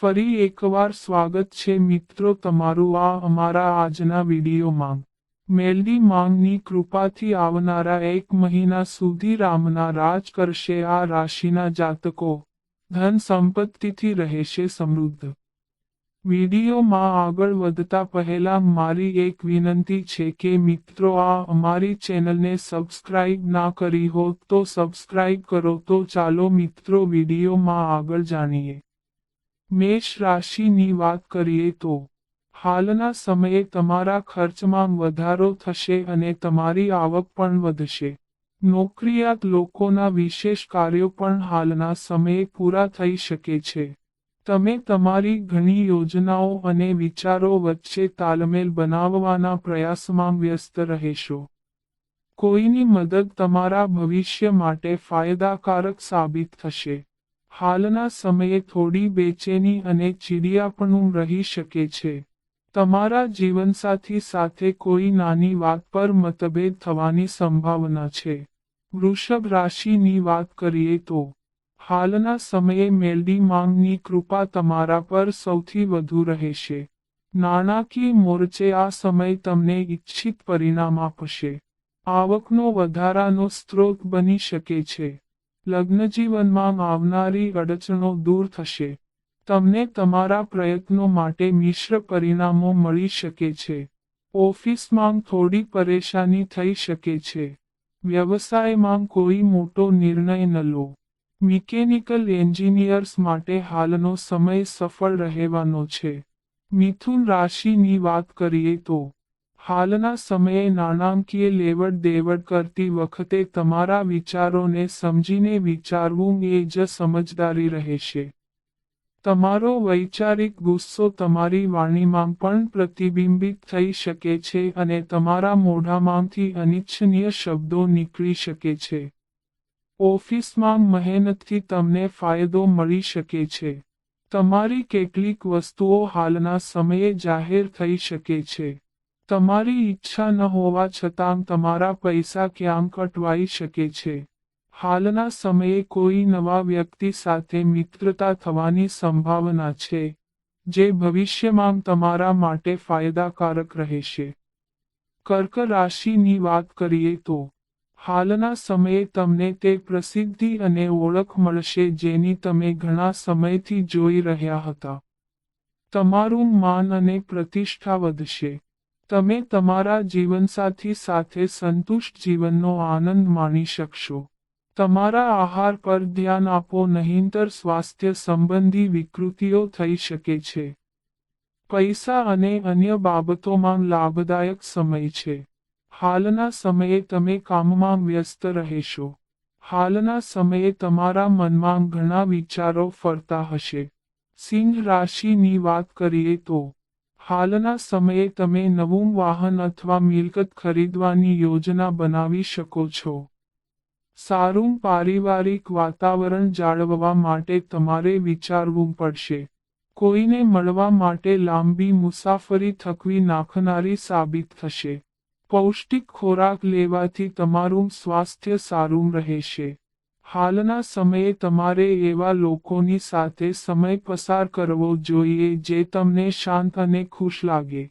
ફરી એકવાર સ્વાગત છે મિત્રો તમારું આ અમારા આજના વિડીયોમાં. મેલડી માંગની કૃપાથી આવનારા એક મહિના સુધી રામના રાજ કરશે, આ રાશિના જાતકો. ધન સંપત્તિથી રહેશે સમૃદ્ધ. વિડીયોમાં આગળ વધતા પહેલા મારી એક વિનંતી છે કે મિત્રો, આ અમારી ચેનલને સબસ્ક્રાઇબ ના કરી હો તો સબસ્ક્રાઇબ કરો. તો ચાલો મિત્રો, વિડીયોમાં આગળ જાણીએ. મેષ રાશિની વાત કરીએ તો, હાલના સમયે તમારા ખર્ચમાં વધારો થશે અને તમારી આવક પણ વધશે. નોકરિયાત લોકોના વિશેષ કાર્યો પણ હાલના સમયે પૂરા થઈ શકે છે. તમે તમારી ઘણી યોજનાઓ અને વિચારો વચ્ચે તાલમેલ બનાવવાના પ્રયાસમાં વ્યસ્ત રહેશો. કોઈની મદદ તમારા ભવિષ્ય માટે ફાયદાકારક સાબિત થશે. હાલના સમયે થોડી બેચેની અને ચીડિયાપણું રહી શકે છે. તમારા જીવનસાથી સાથે કોઈ નાની વાત પર મતભેદ થવાની સંભાવના છે. વૃષભ રાશિની વાત કરીએ તો, હાલના સમયે મેલડી માંગની કૃપા તમારા પર સૌથી વધુ રહેશે. નાણાકીય મોરચે આ સમય તમને ઇચ્છિત પરિણામ આપશે. આવકનો વધારાનો સ્ત્રોત બની શકે છે. લગ્નજીવનમાં આવનારી અડચણો દૂર થશે. તમને તમારા પ્રયત્નો માટે મિશ્ર પરિણામો મળી શકે છે. ઓફિસમાં થોડી પરેશાની થઈ શકે છે. વ્યવસાયમાં કોઈ મોટો નિર્ણય ન લો. મિકેનિકલ એન્જિનિયર્સ માટે હાલનો સમય સફળ રહેવાનો છે. મિથુન રાશિની વાત કરીએ તો હાલના સમયે નાણાકીય લેવડ દેવડ કરતી વખતે તમારા વિચારોને સમજીને વિચારવું એ જ સમજદારી રહેશે. તમારો વૈચારિક ગુસ્સો તમારી વાણીમાં પણ પ્રતિબિંબિત થઈ શકે છે અને તમારા મોઢામાંથી અનિચ્છનીય શબ્દો નીકળી શકે છે. ઓફિસમાં મહેનતથી તમને ફાયદો મળી શકે છે. તમારી કેટલીક વસ્તુઓ હાલના સમયે જાહેર થઈ શકે છે. તમારી ઈચ્છા ન હોવા છતાં તમારા પૈસા ક્યાં કટવાઈ શકે છે? હાલના સમયે કોઈ નવા વ્યક્તિ સાથે મિત્રતા થવાની સંભાવના છે, જે ભવિષ્યમાં તમારા માટે ફાયદાકારક રહેશે. કર્ક રાશિની વાત કરીએ તો, હાલના સમયે તમને તે પ્રસિદ્ધિ અને ઓળખ મળશે જેની તમે ઘણા સમયથી જોઈ રહ્યા હતા. તમારું માન અને પ્રતિષ્ઠા વધશે. તમે તમારા જીવનસાથી સાથે સંતુષ્ટ જીવનનો આનંદ માણી શકશો. તમારા આહાર પર ધ્યાન આપો નહીંતર સ્વાસ્થ્ય સંબંધી વિકૃતિઓ થઈ શકે છે. પૈસા અને અન્ય બાબતોમાં લાભદાયક સમય છે. હાલના સમયે તમે કામમાં વ્યસ્ત રહેશો. હાલના સમયે તમારા મનમાં ઘણા વિચારો ફરતા હશે. સિંહ રાશિની વાત કરીએ તો હાલના સમયે તમે નવું વાહન અથવા મિલકત ખરીદવાની યોજના બનાવી શકો છો. સારું પારિવારિક વાતાવરણ જાળવવા માટે તમારે વિચારવું પડશે. કોઈને મળવા માટે લાંબી મુસાફરી થકવી નાખનારી સાબિત થશે. પૌષ્ટિક ખોરાક લેવાથી તમારું સ્વાસ્થ્ય સારું રહેશે. હાલના સમયે તમારે એવા લોકોની સાથે સમય પસાર કરવો જોઈએ જે તમને શાંત અને ખુશ લાગે.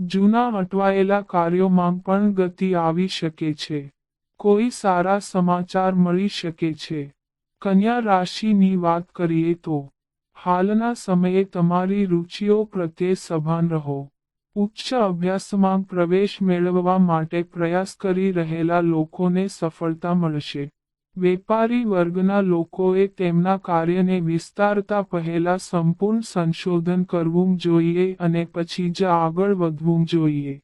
જૂના અટવાયેલા કાર્યોમાં પણ ગતિ આવી શકે છે. કોઈ સારા સમાચાર મળી શકે છે. કન્યા રાશિની વાત કરીએ તો, હાલના સમયે તમારી રુચિઓ પ્રત્યે સભાન રહો. ઉચ્ચ અભ્યાસમાં પ્રવેશ મેળવવા માટે પ્રયાસ કરી રહેલા લોકોને સફળતા મળશે. વેપારી વર્ગના લોકોએ તેમના કાર્યને વિસ્તારતા પહેલા સંપૂર્ણ સંશોધન કરવું જોઈએ અને પછી જ આગળ વધવું જોઈએ.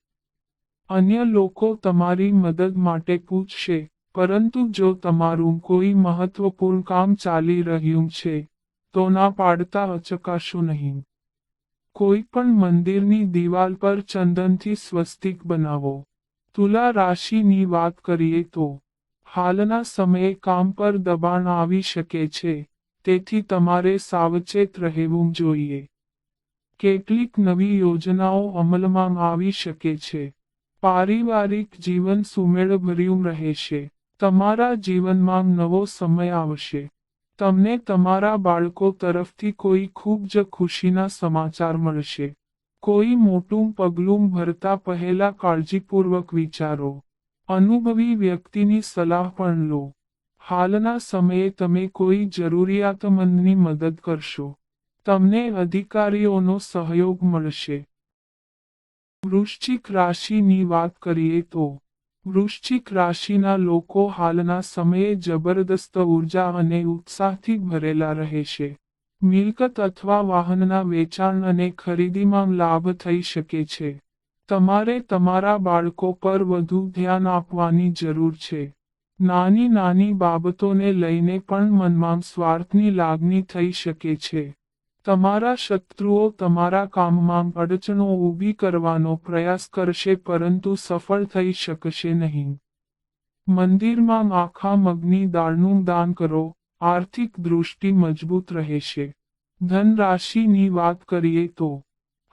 અન્ય લોકો તમારી મદદ માટે પૂછશે, પરંતુ જો તમારું કોઈ મહત્વપૂર્ણ કામ ચાલી રહ્યું છે, તો ના પાડતા અચકાશો નહીં. કોઈ પણ મંદિરની દિવાલ પર ચંદનથી સ્વસ્તિક બનાવો. તુલા રાશિની વાત કરીએ તો હાલના સમયે કામ પર દબાણ આવી શકે છે, તેથી તમારે સાવચેત રહેવું જોઈએ. કેટલીક નવી યોજનાઓ અમલમાં આવી શકે છે. પારિવારિક જીવન સુમેળભર્યું રહેશે. તમારા જીવનમાં નવો સમય આવશે. તમને તમારા બાળકો તરફથી કોઈ ખૂબ જ ખુશીના સમાચાર મળશે. કોઈ મોટું પગલું ભરતા પહેલા કાળજીપૂર્વક વિચારો. અનુભવી વ્યક્તિની સલાહ પણ લો. હાલના સમયે તમે કોઈ જરૂરિયાતમંદની મદદ કરશો. તમને અધિકારીઓનો સહયોગ મળશે. વૃશ્ચિક રાશિની વાત કરીએ તો, વૃશ્ચિક રાશિના લોકો હાલના સમયે જબરદસ્ત ઊર્જા અને ઉત્સાહથી ભરેલા રહેશે મિલકત અથવા વાહનના વેચાણ અને ખરીદીમાં લાભ થઈ શકે છે. તમારે તમારા બાળકો પર વધુ ધ્યાન આપવાની જરૂર છે. નાની નાની બાબતોને લઈને પણ મનમાં સ્વાર્થની લાગણી થઈ શકે છે. તમારા શત્રુઓ તમારા કામમાં અડચણો ઊભી કરવાનો પ્રયાસ કરશે પરંતુ સફળ થઈ શકશે નહીં. મંદિરમાં આખા મગની દાળનું દાન કરો, આર્થિક દૃષ્ટિ મજબૂત રહેશે. ધન રાશિની વાત કરીએ તો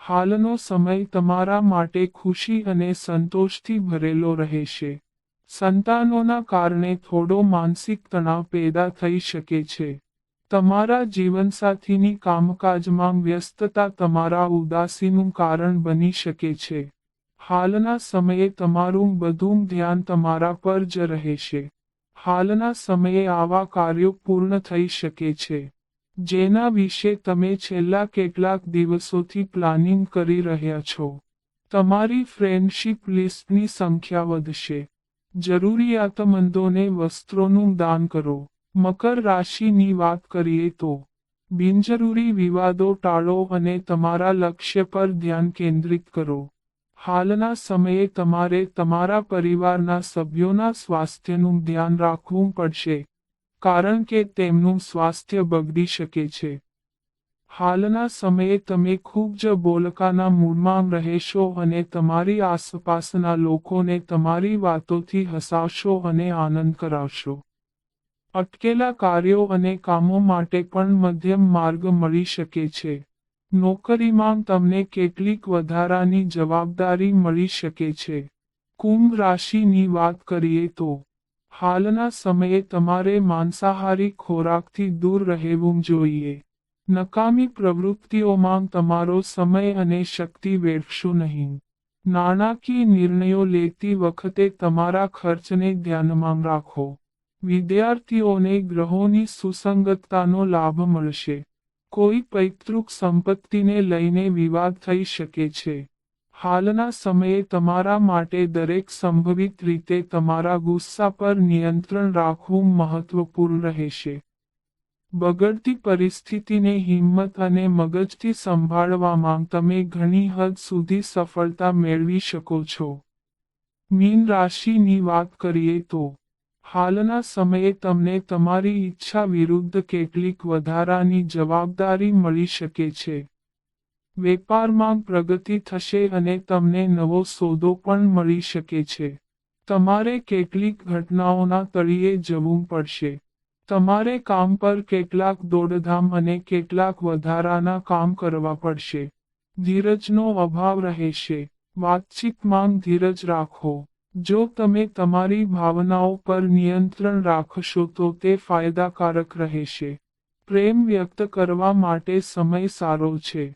હાલનો સમય તમારા માટે ખુશી અને સંતોષથી ભરેલો રહેશે. સંતાનોના કારણે થોડો માનસિક તણાવ પેદા થઈ શકે છે. તમારા જીવનસાથીની કામકાજમાં વ્યસ્તતા તમારા ઉદાસીનું કારણ બની શકે છે. હાલના સમયે તમારું બધું ધ્યાન તમારા પર જ રહેશે. હાલના સમયે આવા કાર્યો પૂર્ણ થઈ શકે છે. જેના વિશે તમે છેલ્લા કેટલાક દિવસોથી પ્લાનિંગ કરી રહ્યા છો. તમારી ફ્રેન્ડશીપ લિસ્ટની સંખ્યા વધશે. જરૂરિયાતમંદોને વસ્ત્રોનું દાન કરો. મકર રાશિની વાત કરીએ તો, બિનજરૂરી વિવાદો ટાળો અને તમારા લક્ષ્ય પર ધ્યાન કેન્દ્રિત કરો. હાલના સમયે તમારે તમારા પરિવારના સભ્યોના સ્વાસ્થ્યનું ધ્યાન રાખવું પડશે. કારણ કે તેમનું સ્વાસ્થ્ય બગડી શકે છે. હાલના સમયે તમે ખૂબ જ બોલકાના મૂડમાં રહેશો અને તમારી આસપાસના લોકોને તમારી વાતોથી હસાવશો અને આનંદ કરાવશો. અટકેલા કાર્યો અને કામો માટે પણ મધ્યમ માર્ગ મળી શકે છે. નોકરીમાં તમને કેટલીક વધારાની જવાબદારી મળી શકે છે. કુંભ રાશિની વાત કરીએ તો હાલના સમયે તમારે માંસાહારી ખોરાકથી દૂર રહેવું જોઈએ. નકામી પ્રવૃત્તિઓમાં તમારો સમય અને શક્તિ વેઠશું નહીં. નાણાકીય નિર્ણયો લેતી વખતે તમારા ખર્ચને ધ્યાનમાં રાખો. વિદ્યાર્થીઓને ગ્રહોની સુસંગતતાનો લાભ મળશે. કોઈ પૈતૃક સંપત્તિને લઈને વિવાદ થઈ શકે છે. હાલના સમયે તમારા માટે દરેક સંભવિત રીતે તમારા ગુસ્સા પર નિયંત્રણ રાખવું મહત્વપૂર્ણ રહેશે. બગડતી પરિસ્થિતિને હિંમત અને મગજથી સંભાળવામાં તમે ઘણી હદ સુધી સફળતા મેળવી શકો છો. મીન રાશિની વાત કરીએ તો, હાલના સમયે તમને તમારી ઈચ્છા વિરુદ્ધ કેટલીક વધારાની જવાબદારી મળી શકે છે. વેપારમાં પ્રગતિ થશે અને તમને નવો સોદો પણ મળી શકે છે. તમારે કેટલીક ઘટનાઓના તળિયે જવું પડશે. તમારે કામ પર કેટલાક દોડધામ અને કેટલાક વધારાના કામ કરવા પડશે. ધીરજનો અભાવ રહેશે. વાતચીતમાં ધીરજ રાખો. જો તમે તમારી ભાવનાઓ પર નિયંત્રણ રાખશો તો તે ફાયદાકારક રહેશે. પ્રેમ વ્યક્ત કરવા માટે સમય સારો છે.